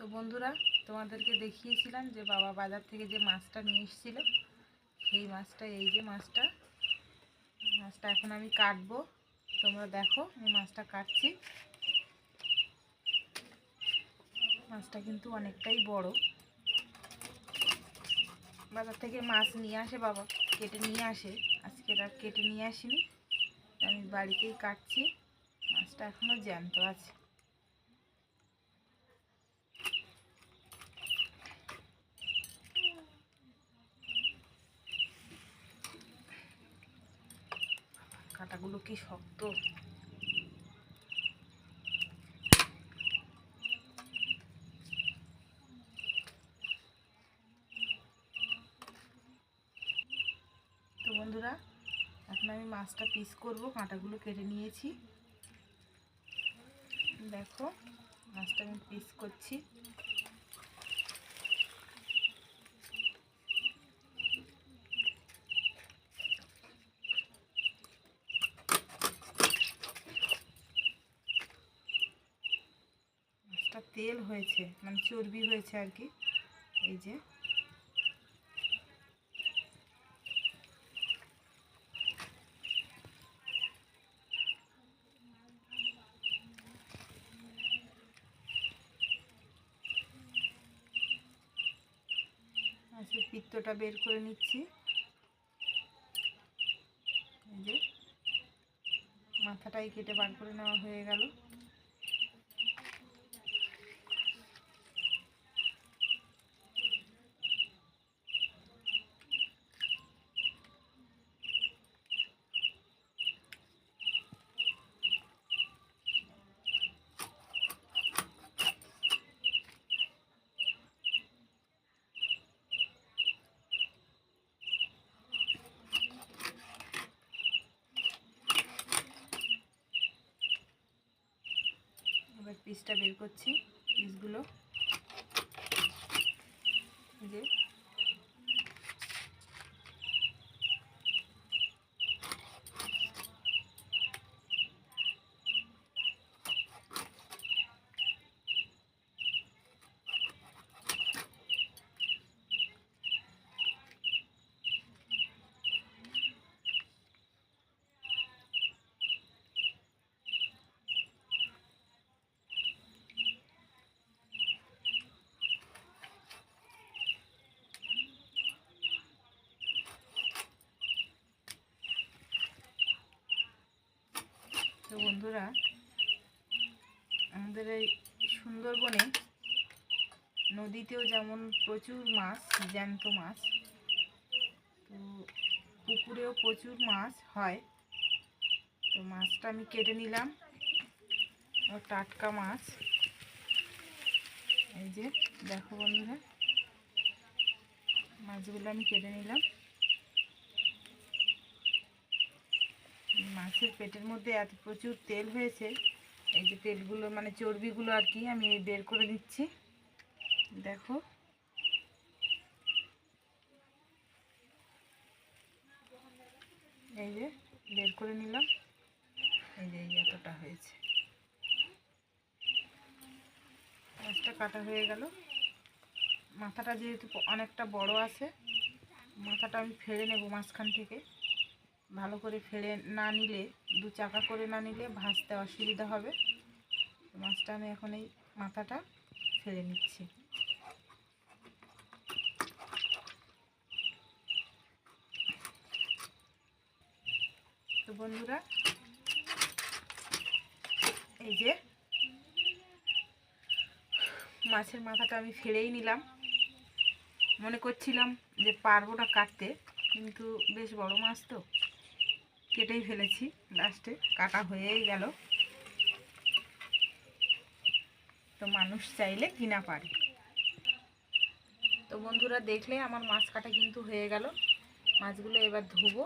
তো বন্ধুরা, তোমাদেরকে দেখিয়েছিলাম যে বাবা বাজার থেকে যে মাছটা নিয়ে এসেছিল, সেই মাছটা, এই যে মাছটা মাছটা এখন আমি কাটবো। তোমরা দেখো, আমি মাছটা কাটছি। মাছটা কিন্তু অনেকটাই বড়। বাজার থেকে মাছ নিয়ে আসে বাবা, কেটে নিয়ে আসে। আজকে আর কেটে নিয়ে আসিনি। আমি বাড়িতেই কাটছি। মাছটা এখনও জ্যান্ত আছে। কাটাগুলো কি শক্ত? তো বন্ধুরা, এখন আমি মাছটা পিস করব, কাঁটাগুলো কেটে নিয়েছি। দেখো, মাছটা আমি পিস করছি মাছটা তেল হয়েছে মানে চর্বি হয়েছে আর কি। এই যে। মাছের পিত্তটা বের করে নিচ্ছি। এই যে। মাথাটাই কেটে বার করে নেওয়া হয়ে গেল এবার পিসটা বের করছি পিসগুলো যে তো বন্ধুরা, আমাদের এই সুন্দরবনে নদীতেও যেমন প্রচুর মাছ, জ্যান্ত মাছ, তো পুকুরেও প্রচুর মাছ হয়। তো মাছটা আমি কেটে নিলাম। টাটকা মাছ। এই যে, দেখো বন্ধুরা, মাছগুলো আমি কেটে নিলাম। মাছের পেটের মধ্যে এত প্রচুর তেল হয়েছে, এই যে তেলগুলো মানে চর্বিগুলো আর কি আমি বের করে দিচ্ছি। দেখো। এই যে বের করে নিলাম। এই যে এই এতটা হয়েছে। মাছটা কাটা হয়ে গেল। মাথাটা যেহেতু অনেকটা বড় আছে, মাথাটা আমি ফেলে নেব মাঝখান থেকে। ভালো করে ফেলে না নিলে, দু চাকা করে না নিলে ভাজতে অসুবিধা হবে। মাছটা আমি এখন এই মাথাটা ফেলে নিচ্ছি। তো বন্ধুরা, এই যে মাছের মাথাটা আমি ফেলেই নিলাম। মনে করছিলাম যে পারব না কাটতে, কিন্তু বেশ বড় মাছ তো। কেটেই ফেলেছি লাস্টে, কাটা হয়েই গেল। তো মানুষ চাইলে কিনা পারে। তো বন্ধুরা দেখলে আমার মাছ কাটা কিন্তু হয়ে গেল। মাছগুলো এবার ধুবো,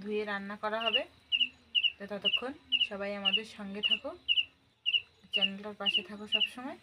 ধুয়ে রান্না করা হবে। তো ততক্ষণ সবাই আমাদের সঙ্গে থাকো, চ্যানেলটার পাশে থাকো সব সময়